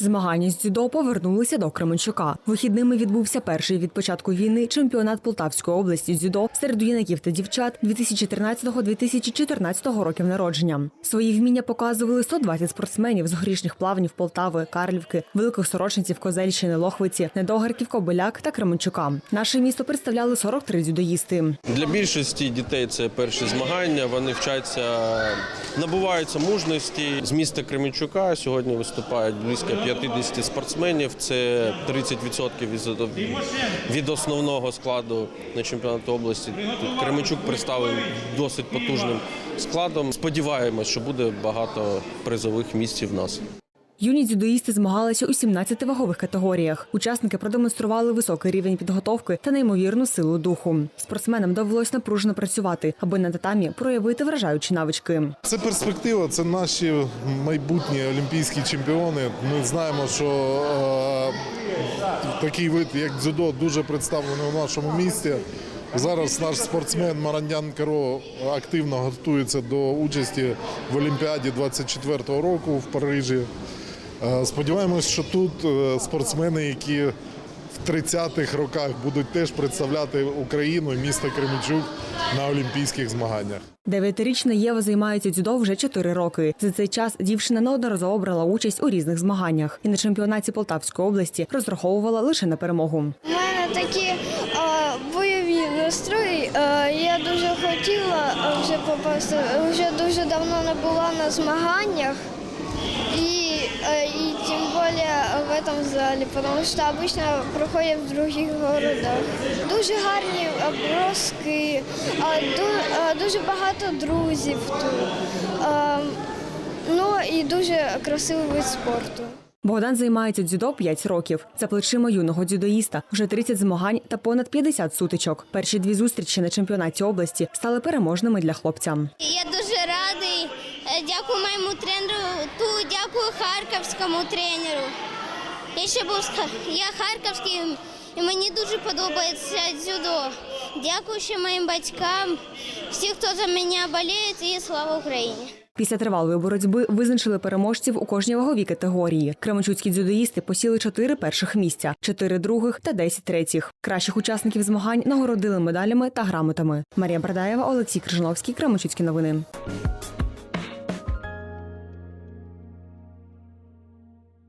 Змагання з дзюдо повернулися до Кременчука. Вихідними відбувся перший від початку війни чемпіонат Полтавської області дзюдо серед юнаків та дівчат 2013-2014 років народження. Свої вміння показували 120 спортсменів з горішніх плавнів Полтави, Карлівки, Великих Сорочинців, Козельщини, Лохвиці, Недогарків, Кобиляк та Кременчука. Наше місто представляли 43 дзюдоїсти. Для більшості дітей це перші змагання. Вони вчаться, набуваються мужності. З міста Кременчука сьогодні виступають близько 50 спортсменів. Це 30% від- основного складу на чемпіонату області. Тут Кременчук представив досить потужним складом. Сподіваємось, що буде багато призових місць в нас. Юні дзюдоїсти змагалися у 17 вагових категоріях. Учасники продемонстрували високий рівень підготовки та неймовірну силу духу. Спортсменам довелось напружено працювати, аби на татамі проявити вражаючі навички. Це перспектива, це наші майбутні олімпійські чемпіони. Ми знаємо, що е, такий вид, як дзюдо, дуже представлений у нашому місті. Зараз наш спортсмен Марандян Каро активно готується до участі в Олімпіаді 24-го року в Парижі. Е, Сподіваємось, що тут е, спортсмени, які в 30-х роках будуть теж представляти Україну і місто Кременчук на олімпійських змаганнях. Дев'ятирічна Єва займається дзюдо вже 4 роки. За цей час дівчина неодноразово брала участь у різних змаганнях і на чемпіонаті Полтавської області розраховувала лише на перемогу. У мене такі е, бойові настрої. Е, я дуже хотіла вже попасти, вже дуже давно не була на змаганнях. Е, більше в этом залі, тому що обычно проходять в других городах. Дуже гарні е, дуже багато друзів тут. Е, ну і дуже красивий вид спорту. Богдан займається дзюдо 5 років. За плечима юного дзюдоїста вже 30 змагань та понад 50 сутичок. Перші дві зустрічі на чемпіонаті області стали переможними для хлопця. Я дуже радий. Е, Дякую моєму тренеру. Ту дякую харківському тренеру. Я ще був я харківський, і мені дуже подобається дзюдо. Дякую ще моїм батькам, всі, хто за мене боліє, і слава Україні. Після тривалої боротьби визначили переможців у кожній ваговій категорії. Кременчуцькі дзюдоїсти посіли чотири перших місця, чотири других та 10 третіх. Кращих учасників змагань нагородили медалями та грамотами. Марія Бардаєва, Олексій Крижановський, Кременчуцькі новини.